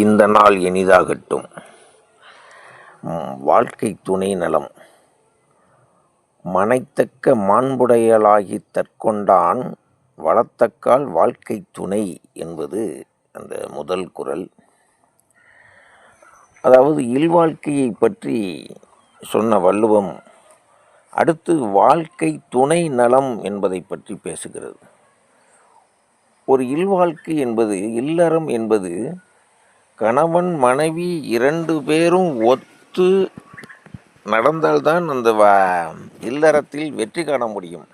இந்த நாள் இனிதாகட்டும். வாழ்க்கை துணை நலம். மனைத்தக்க மாண்புடையலாகி தற்கொண்டான் வளத்தக்கால் வாழ்க்கை துணை என்பது அந்த முதல் குறள் அதாவது இல்வாழ்க்கையை பற்றி சொன்ன வள்ளுவம் அடுத்து வாழ்க்கை துணை நலம் என்பதை பற்றி பேசுகிறது. ஒரு இல்வாழ்க்கை என்பது இல்லறம் என்பது கணவன் மனைவி இரண்டு பேரும் ஒத்து நடந்தால்தான் அந்த வ- இல்லறத்தில் வெற்றி காண முடியும்.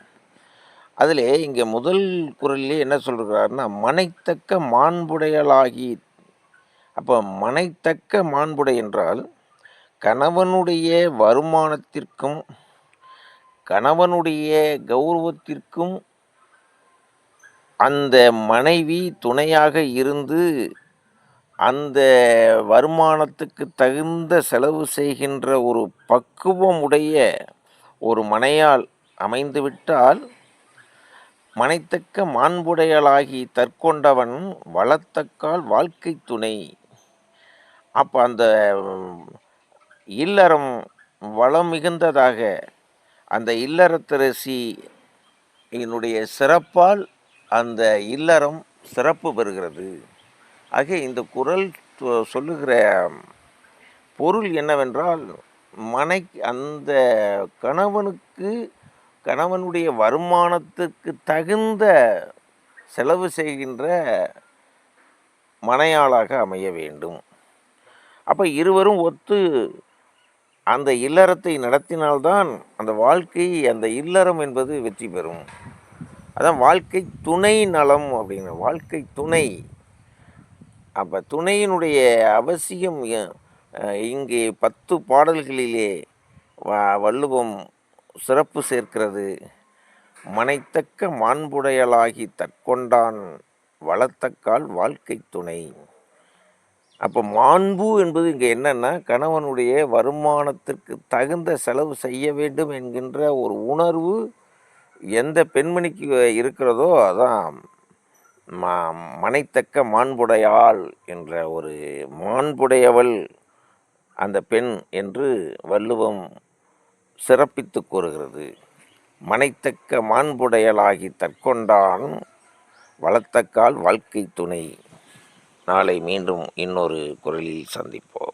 அதில் இங்கே முதல் குரல்லே என்ன சொல்கிறாருன்னா மனைத்தக்க மாண்புடையலாகி அப்போ மனைத்தக்க மாண்புடை என்றால் கணவனுடைய வருமானத்திற்கும் கணவனுடைய கௌரவத்திற்கும் அந்த மனைவி துணையாக இருந்து அந்த வருமானத்துக்கு தகுந்த செலவு செய்கின்ற ஒரு பக்குவமுடைய ஒரு மனையால் அமைந்துவிட்டால் மனைத்தக்க மாண்புடையலாகி தற்கொண்டவன் வளத்தக்கால் வாழ்க்கை துணை. அப்போ அந்த இல்லறம் வளம் மிகுந்ததாக அந்த இல்லறத்தரசி என்னுடைய சிறப்பால் அந்த இல்லறம் சிறப்பு பெறுகிறது. ஆக இந்த குரல் சொல்லுகிற பொருள் என்னவென்றால் மனை அந்த கணவனுக்கு கணவனுடைய வருமானத்துக்கு தகுந்த செலவு செய்கின்ற மனையாளாக அமைய வேண்டும். அப்போ இருவரும் ஒத்து அந்த இல்லறத்தை நடத்தினால்தான் அந்த வாழ்க்கை அந்த இல்லறம் என்பது வெற்றி பெறும். அதான் வாழ்க்கை துணை நலம் அப்படின்னு வாழ்க்கை துணை. அப்போ துணையினுடைய அவசியம் இங்கே பத்து பாடல்களிலே வ- வள்ளுவம் சிறப்பு சேர்க்கிறது. மனைத்தக்க மாண்புடையலாகி தற்கொண்டான் வளத்தக்கால் வாழ்க்கை துணை. அப்போ மாண்பு என்பது இங்கே என்னென்னா கணவனுடைய வருமானத்திற்கு தகுந்த செலவு செய்ய வேண்டும் என்கின்ற ஒரு உணர்வு எந்த பெண்மணிக்கு இருக்கிறதோ அதான் மா மனைத்தக்க மாண்புடையாள் என்ற ஒரு மாண்புடையவள் அந்த பெண் என்று வள்ளுவம் சிறப்பித்து கூறுகிறது. மனைத்தக்க மாண்புடையலாகி தற்கொண்டான் வளத்தக்கால் வாழ்க்கை துணை. நாளை மீண்டும் இன்னொரு குரலில் சந்திப்போம்.